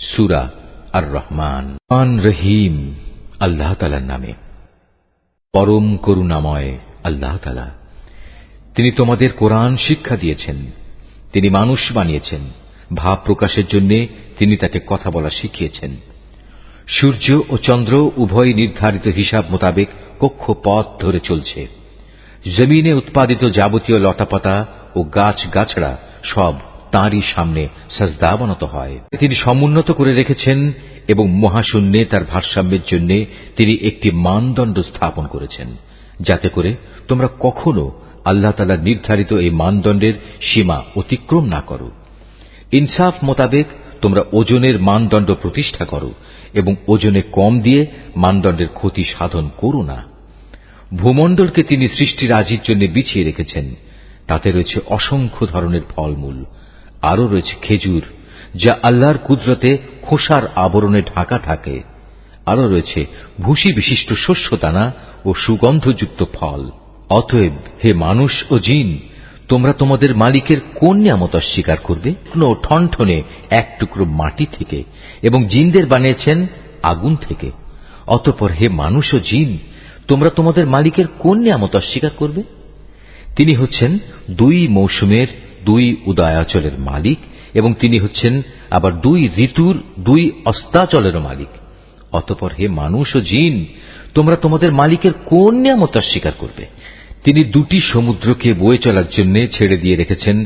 সুরা আর রহমান মান রহিম, আল্লাহ তালার নামে। পরম করুণাময় আল্লাহ তালা তিনি তোমাদের কোরআন শিক্ষা দিয়েছেন, তিনি মানুষ বানিয়েছেন, ভাব প্রকাশের জন্য তিনি তাকে কথা বলা শিখিয়েছেন। সূর্য ও চন্দ্র উভয় নির্ধারিত হিসাব মোতাবেক কক্ষ পথ ধরে চলছে। জমিনে উৎপাদিত যাবতীয় লতাপাতা ও গাছ গাছড়া সব তাঁরই সামনে সাজদাবনত হয়। তিনি সমুন্নত করে রেখেছেন এবং মহাশূন্যে তার ভারসাম্যের জন্য তিনি একটি মানদণ্ড স্থাপন করেছেন। যাতে করে তোমরা কখনো আল্লাহ তালা নির্ধারিত এই মানদণ্ডের সীমা অতিক্রম না করো। ইনসাফ মোতাবেক তোমরা ওজনের মানদণ্ড প্রতিষ্ঠা করো এবং ওজনে কম দিয়ে মানদণ্ডের ক্ষতি সাধন করো না। ভূমণ্ডলকে তিনি সৃষ্টির আজির জন্য বিছিয়ে রেখেছেন। তাতে রয়েছে অসংখ্য ধরনের ফলমূল। আরও রয়েছে খেজুর, যা আল্লাহর কুদরতে খোসার আবরণে ঢাকা থাকে। আরও রয়েছে ভূষি বিশিষ্ট শস্য দানা ও সুগন্ধযুক্ত ফল। অতএব হে মানুষ ও জিন, তোমরা তোমাদের মালিকের কোন নিয়ামত অস্বীকার করবে? কোনো ঠনঠনে এক টুকরো মাটি থেকে এবং জিনদের বানিয়েছেন আগুন থেকে। অতপর হে মানুষ ও জিন, তোমরা তোমাদের মালিকের কোন নিয়ামত অস্বীকার করবে? তিনি হচ্ছেন দুই মৌসুমের দুই উদয়াচলের মালিক এবং তিনি হচ্ছেন আবার দুই ঋতুর দুই অস্তাচলেরও মালিক। অতপর হে মানুষ ও জিন, তোমরা তোমাদের মালিকের কোন নিয়ামত অস্বীকার করবে? তিনি দুটি সমুদ্রকে বয়ে চলার জন্য ছেড়ে দিয়ে রেখেছেন,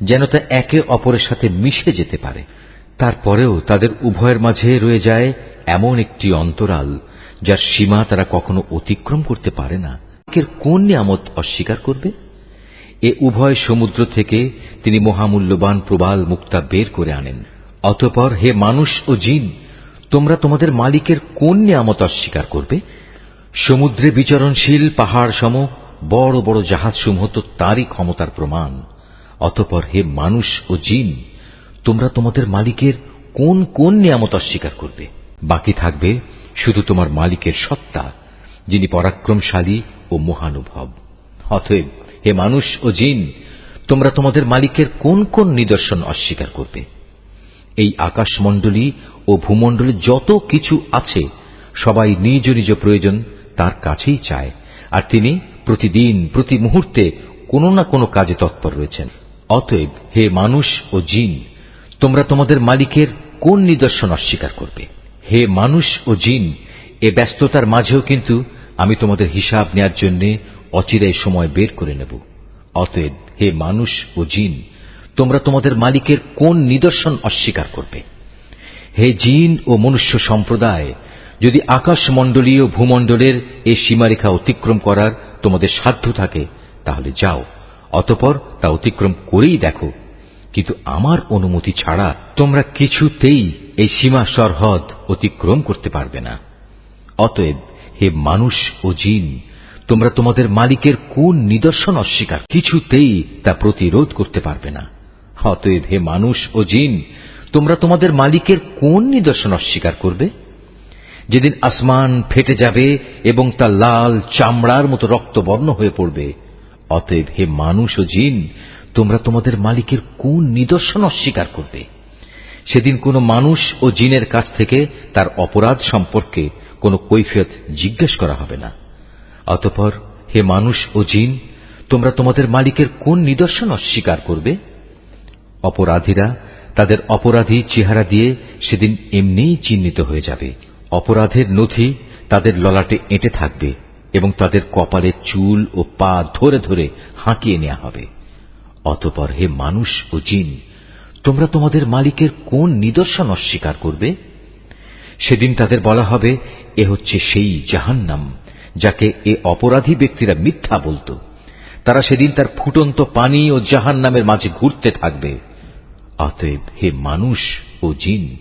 যেন তা একে অপরের সাথে মিশে যেতে পারে। তারপরেও তাদের উভয়ের মাঝে রয়ে যায় এমন একটি অন্তরাল, যার সীমা তারা কখনো অতিক্রম করতে পারে না। কোন নিয়ামত অস্বীকার করবে? এ উভয় সমুদ্র থেকে তিনি মহামূল্যবান প্রবাল মুক্তা বের করে আনেন। অতপর হে মানুষ ও জিন, তোমরা তোমাদের মালিকের কোন নিয়ামত অস্বীকার করবে? সমুদ্রে বিচরণশীল পাহাড় সম বড় বড় জাহাজসমূহ তো তারই ক্ষমতার প্রমাণ। অতপর হে মানুষ ও জিন, তোমরা তোমাদের মালিকের কোন কোন নিয়ামত অস্বীকার করবে? বাকি থাকবে শুধু তোমার মালিকের সত্তা, যিনি পরাক্রমশালী ও মহানুভব। অতএব হে মানুষ ও জিন, তোমরা তোমাদের মালিকের কোন কোন নিদর্শন অস্বীকার করবে? এই আকাশমণ্ডলী ও ভূমণ্ডলে যত কিছু আছে, সবাই নিজ নিজ প্রয়োজন তার কাছেই চায়, আর তিনি প্রতিদিন, প্রতি মুহূর্তে কোনো না কোনো কাজে তৎপর রয়েছেন। অতএব হে মানুষ ও জিন, তোমরা তোমাদের মালিকের কোন নিদর্শন অস্বীকার করবে? হে মানুষ ও জিন, এ ব্যস্ততার মাঝেও কিন্তু আমি তোমাদের হিসাব নেয়ার জন্য অচিরাই সময় বের করে নেব। অতএব হে মানুষ ও জিন, তোমরা তোমাদের মালিকের কোন নিদর্শন অস্বীকার করবে? হে জিন ও মনুষ্য সম্প্রদায়, যদি আকাশমণ্ডলীয় ভূমণ্ডলের এ সীমারেখা অতিক্রম করার তোমাদের সাধ্য থাকে, তাহলে যাও, অতপর তা অতিক্রম করেই দেখো। কিন্তু আমার অনুমতি ছাড়া তোমরা কিছুতেই এই সীমা সরহদ অতিক্রম করতে পারবে না। অতএব হে মানুষ ও জিন তোমরা তোমাদের মালিকের কোন নিদর্শন অস্বীকার? কিছুতেই তা প্রতিরোধ করতে পারবে না। অতএব হে মানুষ ও জিন, তোমরা তোমাদের মালিকের কোন নিদর্শন অস্বীকার করবে? যেদিন আসমান ফেটে যাবে এবং তা লাল চামড়ার মতো রক্তবর্ণ হয়ে পড়বে। অতএব হে মানুষ ও জিন, তোমরা তোমাদের মালিকের কোন নিদর্শন অস্বীকার করবে? সেদিন কোনো মানুষ ও জিনের কাছ থেকে তার অপরাধ সম্পর্কে কোনো কৈফিয়ত জিজ্ঞেস করা হবে না। অতপর, হে মানুষ ও জিন, তোমরা তোমাদের মালিকের কোন নিদর্শন অস্বীকার করবে? অপরাধীরা তাদের অপরাধী চেহারা দিয়ে সেদিন এমনিই চিহ্নিত হয়ে যাবে। অপরাধের নথি তাদের ললাটে এঁটে থাকবে এবং তাদের কপালের চুল ও পা ধরে ধরে হাঁকিয়ে নেওয়া হবে। অতপর, হে মানুষ ও জিন, তোমরা তোমাদের মালিকের কোন নিদর্শন অস্বীকার করবে? সেদিন তাদের বলা হবে, এ হচ্ছে সেই জাহান্নাম যাকে এ অপরাধী ব্যক্তিরা মিথ্যা বলত। তারা সেদিন তার ফুটন্ত পানি ও জাহান নামের মাঝে ঘুরতে থাকবে। অতএব হে মানুষ ও জিন,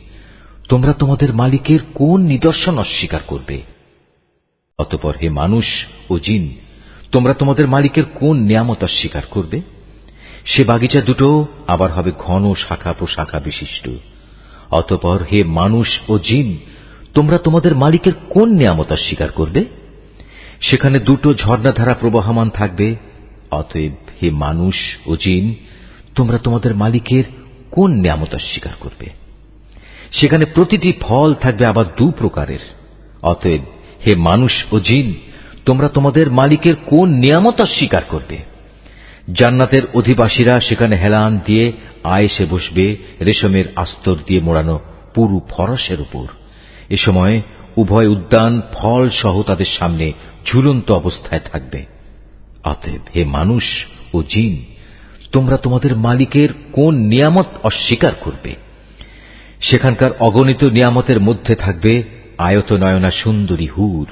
তোমরা তোমাদের মালিকের কোন নিদর্শন অস্বীকার করবে? অতপর হে মানুষ ও জিন, তোমরা তোমাদের মালিকের কোন নিয়ামত অস্বীকার করবে? সে বাগিচা দুটো আবার হবে ঘন শাখা প্রশাখা বিশিষ্ট। অতপর হে মানুষ ও জিন, তোমরা তোমাদের মালিকের কোন নিয়ামত অস্বীকার করবে? সেখানে দুটো ঝর্ণাধারা প্রবাহমান থাকবে। অতএব হে মানুষ ও জিন, তোমরা তোমাদের মালিকের কোন নিয়ামত অস্বীকার করবে? সেখানে প্রতিটি ফল থাকবে আবার দু প্রকারের। অতএব হে মানুষ ও জিন, তোমরা তোমাদের মালিকের কোন নিয়ামত অস্বীকার করবে? জান্নাতের অধিবাসীরা সেখানে হেলান দিয়ে আয়েসে বসবে, রেশমের আস্তর দিয়ে মোড়ানো পুরু ফরসের উপর। এ সময় উভয় উদ্যান ফল সহ তাদের সামনে ঝুলন্ত অবস্থায় থাকবে। অতএব হে মানুষ ও জিন, তোমরা তোমাদের মালিকের কোন নিয়ামত অস্বীকার করবে? সেখানকার অগণিত নিয়ামতের মধ্যে থাকবে আয়ত নয়না সুন্দরী হুর,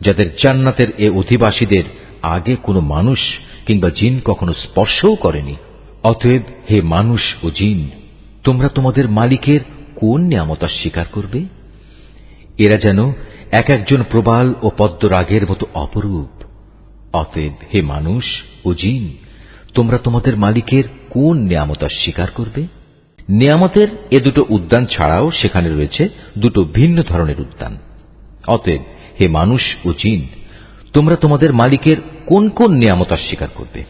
যাদের জান্নাতের এ অধিবাসীদের আগে কোনো মানুষ কিংবা জিন কখনো স্পর্শও করেনি। অতএব হে মানুষ ও জিন, তোমরা তোমাদের মালিকের কোন নিয়ামত অস্বীকার করবে? এরা যেন এক একজন প্রবাল ও পদ্মরাগের মতো অপরূপ। অতএব হে মানুষ ও জিন, তোমরা তোমাদের মালিকের কোন নিয়ামত অস্বীকার করবে? নিয়ামতের এ দুটো উদ্যান ছাড়াও সেখানে রয়েছে দুটো ভিন্ন ধরনের উদ্যান। অতএব হে মানুষ ও জিন, তোমরা তোমাদের মালিকের কোন কোন নিয়ামত অস্বীকার করবে?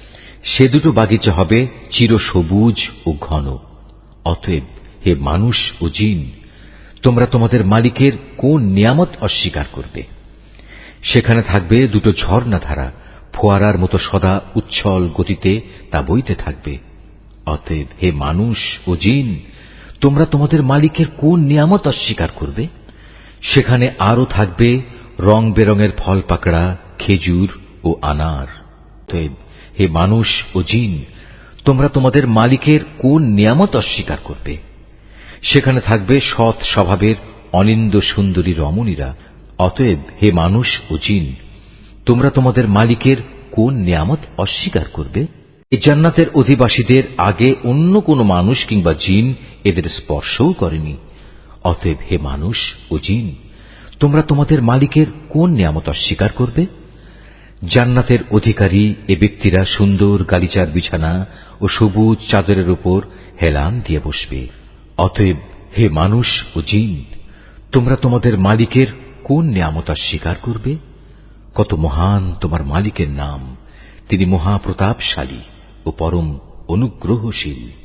সে দুটো বাগিচা হবে চির সবুজ ও ঘন। অতএব হে মানুষ ও জিন তোমরা তোমাদের মালিকের কোন নিয়ামত অস্বীকার করবে? সেখানে থাকবে দুটো ঝর্ণা ধারা ফোয়ারার মতো সদা উচ্ছল গতিতে তা বইতে থাকবে। অতএব হে মানুষ ও জিন, তোমরা তোমাদের মালিকের কোন নিয়ামত অস্বীকার করবে? সেখানে আরও থাকবে রং বেরঙের ফল পাকড়া, খেজুর ও আনার। অতএব হে মানুষ ও জিন, তোমরা তোমাদের মালিকের কোন নিয়ামত অস্বীকার করবে? সেখানে থাকবে সৎ স্বভাবের অনিন্দ সুন্দরী রমণীরা। অতএব হে মানুষ ও জিন, তোমরা তোমাদের মালিকের কোন নিয়ামত অস্বীকার করবে? এই জান্নাতের অধিবাসীদের আগে অন্য কোনো মানুষ কিংবা জিন এদের স্পর্শও করেনি। অতএব হে মানুষ ও জিন, তোমরা তোমাদের মালিকের কোন নিয়ামত অস্বীকার করবে? জান্নাতের অধিকারী এ ব্যক্তিরা সুন্দর গালিচার বিছানা ও সবুজ চাদরের উপর হেলান দিয়ে বসবে। অতএব হে মানুষ ও জিন, তোমরা তোমাদের মালিকের কোন নিয়ামতা স্বীকার করবে? কত মহান তোমার মালিকের নাম, তিনি মহাপ্রতাপশালী ও পরম অনুগ্রহশীল।